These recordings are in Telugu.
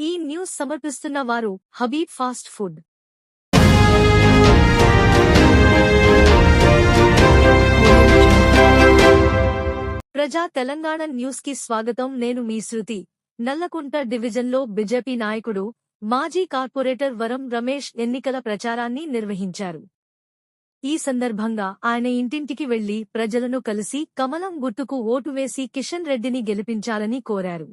ఈ న్యూస్ సమర్పిస్తున్న వారు హబీబ్ ఫాస్ట్ ఫుడ్. ప్రజా తెలంగాణ న్యూస్కి స్వాగతం. నేను మీ శృతి. నల్లకుంట డివిజన్లో బీజేపీ నాయకుడు మాజీ కార్పొరేటర్ వరం రమేష్ ఎన్నికల ప్రచారాన్ని నిర్వహించారు. ఈ సందర్భంగా ఆయన ఇంటింటికి వెళ్ళి ప్రజలను కలిసి కమలం గుర్తుకు ఓటు వేసి కిషన్ రెడ్డిని గెలిపించాలని కోరారు.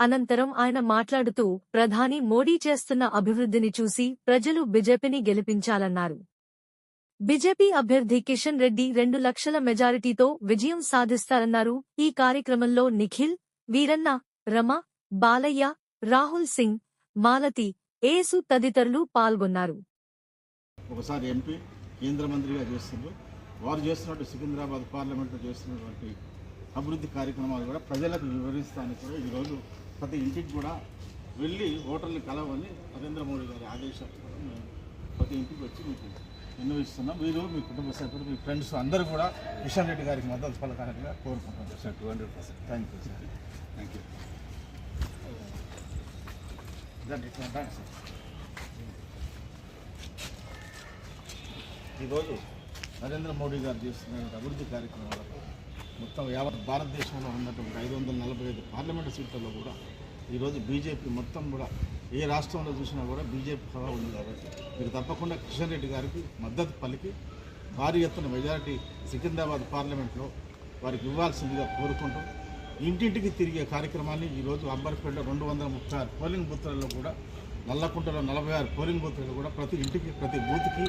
అనంతరం ఆయన మాట్లాడుతూ ప్రధాని మోడీ చేస్తున్న అభివృద్ధిని చూసి ప్రజలు బీజేపీని గెలిపించాలన్నారు. బీజేపీ అభ్యర్థి కిషన్ రెడ్డి రెండు లక్షల మెజారిటీతో విజయం సాధిస్తారన్నారు. ఈ కార్యక్రమంలో నిఖిల్ వీరన్న రమ బాలయ్య రాహుల్ సింగ్ మాలతి ఏసు తదితరులు పాల్గొన్నారు. ఒకసారి ఎంపీ కేంద్ర మంత్రిగా చేస్తున్నారు. వారు చేస్తున్నట్టు సికింద్రాబాద్ పార్లమెంట్లో చేస్తున్నటువంటి అభివృద్ధి కార్యక్రమాలు కూడా ప్రజలకు వివరిస్తానికి కూడా ఈరోజు ప్రతి ఇంటికి కూడా వెళ్ళి ఓటర్ని కలవని నరేంద్ర మోడీ గారి ఆదేశాలు మేము ప్రతి ఇంటికి వచ్చి మీకు విన్నవిస్తున్నాం. మీరు మీ కుటుంబ సభ్యులు మీ ఫ్రెండ్స్ అందరూ కూడా కిషన్ రెడ్డి గారికి మద్దతు పలకాలని కోరుకుంటున్నాం. Sir two hundred percent thank you sir thank you thanks ఈరోజు నరేంద్ర మోడీ గారు చేస్తున్న అభివృద్ధి కార్యక్రమాలకు మొత్తం యావత్ భారతదేశంలో ఉన్నటువంటి ఐదు వందల నలభై ఐదు పార్లమెంటు సీట్లలో కూడా ఈరోజు బీజేపీ మొత్తం కూడా ఏ రాష్ట్రంలో చూసినా కూడా బీజేపీ హవా ఉంది కాబట్టి మీరు తప్పకుండా కిషన్ రెడ్డి గారికి మద్దతు పలికి భారీ ఎత్తున మెజారిటీ సికింద్రాబాద్ పార్లమెంట్లో వారికి ఇవ్వాల్సిందిగా కోరుకుంటూ ఇంటింటికి తిరిగే కార్యక్రమాన్ని ఈరోజు అంబర్పేట రెండు వందల ముప్పై ఆరు పోలింగ్ బూత్లలో కూడా నల్లకుంటలో నలభై ఆరు పోలింగ్ బూత్లలో కూడా ప్రతి ఇంటికి ప్రతి బూత్కి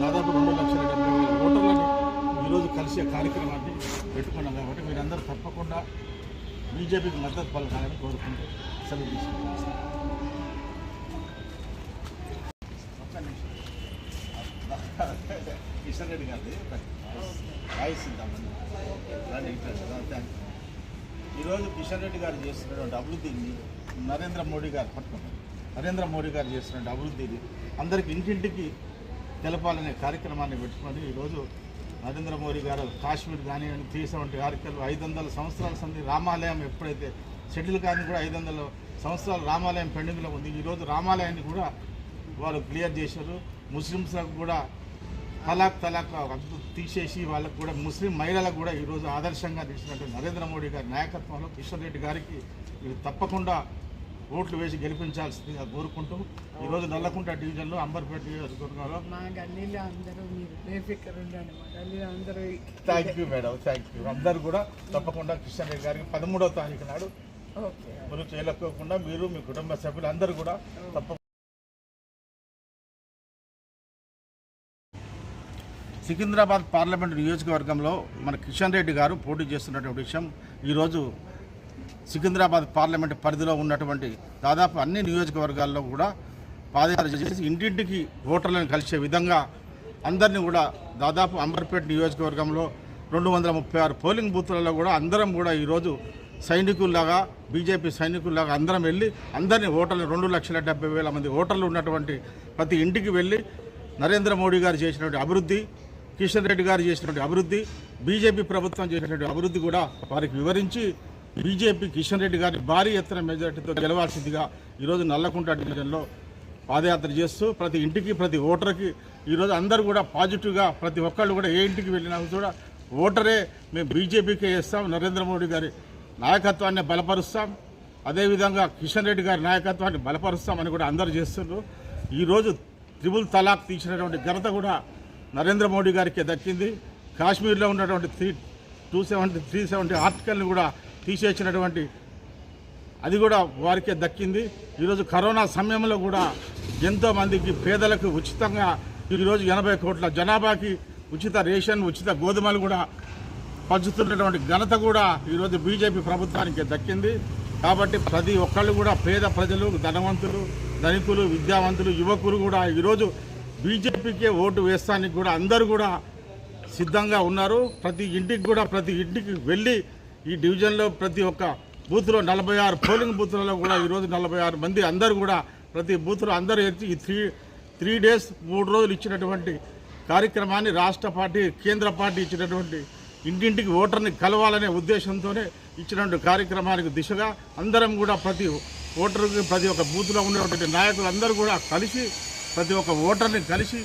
దాదాపు రెండు లక్షల డెబ్బై వేల ఓటర్లని ఈరోజు కలిసే కార్యక్రమాన్ని పెట్టుకున్నాం కాబట్టి మీరందరూ తప్పకుండా బీజేపీకి మద్దతు పలకాలని కోరుకుంటూ సెలవు తీసుకుంటాం కిషన్ రెడ్డి గారిది వాయిస్ ఇద్దామని ఈరోజు కిషన్ రెడ్డి గారు చేస్తున్నటువంటి అభివృద్ధిని నరేంద్ర మోడీ గారు పట్టుకున్నారు. నరేంద్ర మోడీ గారు చేస్తున్న అభివృద్ధిని అందరికి ఇంటింటికి తెలపాలనే కార్యక్రమాన్ని పెట్టుకొని ఈరోజు నరేంద్ర మోడీ గారు కాశ్మీర్ కానివ్వండి త్రీ కార్యక్రమం ఐదు వందల సంవత్సరాల సంది రామాలయం ఎప్పుడైతే షెటిల్ కానీ కూడా ఐదు వందల సంవత్సరాల రామాలయం పెండింగ్లో ఉంది. ఈరోజు రామాలయాన్ని కూడా వారు క్లియర్ చేశారు. ముస్లిమ్స్లకు కూడా తలాక్ తలాక్ రద్దు తీసేసి వాళ్ళకు కూడా ముస్లిం మహిళలకు కూడా ఈరోజు ఆదర్శంగా తీసినట్టు నరేంద్ర మోడీ గారి నాయకత్వంలో కిషన్ రెడ్డి గారికి ఇది తప్పకుండా ఓట్లు వేసి గెలిపించాల్సిందిగా కోరుకుంటూ ఈరోజు నల్లకుంట డివిజన్లో అంబర్పేట నియోజకవర్గంలో మా గల్లీలో అందరూ మీరు బేఫికర్ ఉండండి మా గల్లీలో అందరూ thank you madam thank you అందరు కూడా తప్పకుండా కిషన్ రెడ్డి గారికి పదమూడవ తారీఖు నాడు మీరు చేయలేకోకుండా మీరు మీ కుటుంబ సభ్యులు అందరూ కూడా తప్ప సికింద్రాబాద్ పార్లమెంట్ నియోజకవర్గంలో మన కిషన్ రెడ్డి గారు పోటీ చేస్తున్నటువంటి విషయం ఈరోజు సికింద్రాబాద్ పార్లమెంట్ పరిధిలో ఉన్నటువంటి దాదాపు అన్ని నియోజకవర్గాల్లో కూడా పాదయాత్ర చేసి ఇంటింటికి ఓటర్లను కలిసే విధంగా అందరినీ కూడా దాదాపు అంబర్పేట నియోజకవర్గంలో రెండు వందల ముప్పై ఆరు పోలింగ్ బూత్లలో కూడా అందరం కూడా ఈరోజు సైనికుల్లాగా బీజేపీ సైనికుల్లాగా అందరం వెళ్ళి అందరినీ ఓటర్లు రెండు లక్షల డెబ్బై వేల మంది ఓటర్లు ఉన్నటువంటి ప్రతి ఇంటికి వెళ్ళి నరేంద్ర మోడీ గారు చేసినటువంటి అభివృద్ధి కిషన్ రెడ్డి గారు చేసినటువంటి అభివృద్ధి బీజేపీ ప్రభుత్వం చేసినటువంటి అభివృద్ధి కూడా వారికి వివరించి బీజేపీ కిషన్ రెడ్డి గారి భారీ ఎత్తున మెజార్టీతో గెలవాల్సిందిగా ఈరోజు నల్లకుంట డివిజన్లో పాదయాత్ర చేస్తూ ప్రతి ఇంటికి ప్రతి ఓటర్కి ఈరోజు అందరూ కూడా పాజిటివ్గా ప్రతి ఒక్కళ్ళు కూడా ఏ ఇంటికి వెళ్ళినా కూడా ఓటరే మేము బీజేపీకే వేస్తాం నరేంద్ర మోడీ గారి నాయకత్వాన్ని బలపరుస్తాం. అదేవిధంగా కిషన్ రెడ్డి గారి నాయకత్వాన్ని బలపరుస్తామని కూడా అందరూ చేస్తున్నారు ఈరోజు త్రిబుల్ తలాక్ తీసినటువంటి ఘనత కూడా నరేంద్ర మోడీ గారికి దక్కింది. కాశ్మీర్లో ఉన్నటువంటి three two seventy three seventy ఆర్టికల్ని కూడా తీసేసినటువంటి అది కూడా వారికే దక్కింది. ఈరోజు కరోనా సమయంలో కూడా ఎంతోమందికి పేదలకు ఉచితంగా ఈరోజు ఎనభై కోట్ల జనాభాకి ఉచిత రేషన్ ఉచిత గోధుమలు కూడా పంచుతున్నటువంటి ఘనత కూడా ఈరోజు బీజేపీ ప్రభుత్వానికి దక్కింది. కాబట్టి ప్రతి ఒక్కళ్ళు కూడా పేద ప్రజలు ధనవంతులు ధనికులు విద్యావంతులు యువకులు కూడా ఈరోజు బీజేపీకే ఓటు వేస్తానికి కూడా అందరూ కూడా సిద్ధంగా ఉన్నారు. ప్రతి ఇంటికి కూడా ప్రతి ఇంటికి వెళ్ళి ఈ డివిజన్లో ప్రతి ఒక్క బూత్లో నలభై ఆరు పోలింగ్ బూత్లలో కూడా ఈరోజు నలభై ఆరు మంది అందరూ కూడా ప్రతి బూత్లో అందరూ ఎత్తి ఈ త్రీ త్రీ డేస్ మూడు రోజులు ఇచ్చినటువంటి కార్యక్రమాన్ని రాష్ట్ర పార్టీ కేంద్ర పార్టీ ఇచ్చినటువంటి ఇంటింటికి ఓటర్ని కలవాలనే ఉద్దేశంతోనే ఇచ్చినటువంటి కార్యక్రమానికి దిశగా అందరం కూడా ప్రతి ఓటర్కి ప్రతి ఒక్క బూత్లో ఉన్నటువంటి నాయకులందరూ కూడా కలిసి ప్రతి ఒక్క ఓటర్ని కలిసి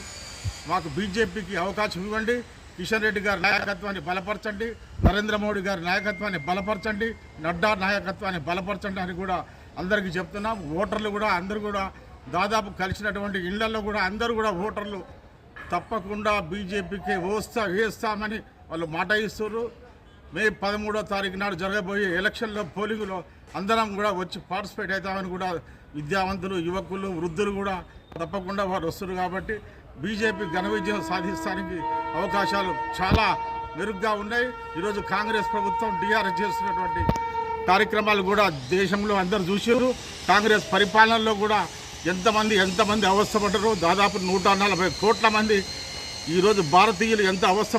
మాకు బీజేపీకి అవకాశం ఇవ్వండి. కిషన్ రెడ్డి గారి నాయకత్వాన్ని బలపరచండి నరేంద్ర మోడీ గారి నాయకత్వాన్ని బలపరచండి నడ్డా నాయకత్వాన్ని బలపరచండి అని కూడా అందరికీ చెప్తున్నాం. ఓటర్లు కూడా అందరూ కూడా దాదాపు కలిసినటువంటి ఇళ్ళలో కూడా అందరూ కూడా ఓటర్లు తప్పకుండా బీజేపీకి వేస్తా వేస్తామని వాళ్ళు మాట ఇస్తున్నారు. మే పదమూడో తారీఖు నాడు జరగబోయే ఎలక్షన్లో పోలింగ్లో అందరం కూడా వచ్చి పార్టిసిపేట్ అవుతామని కూడా విద్యావంతులు యువకులు వృద్ధులు కూడా తప్పకుండా వారు వస్తున్నారు కాబట్టి బీజేపీ ఘన విజయం సాధిస్తానికి అవకాశాలు చాలా మెరుగ్గా ఉన్నాయి. ఈరోజు కాంగ్రెస్ ప్రభుత్వం టీఆర్ఎస్ చేస్తున్నటువంటి కార్యక్రమాలు కూడా దేశంలో అందరు చూసారు కాంగ్రెస్ పరిపాలనలో కూడా ఎంతమంది ఎంతమంది అవస్థపడ్డారు దాదాపు నూట నలభై కోట్ల మంది ఈరోజు భారతీయులు ఎంత అవస్థ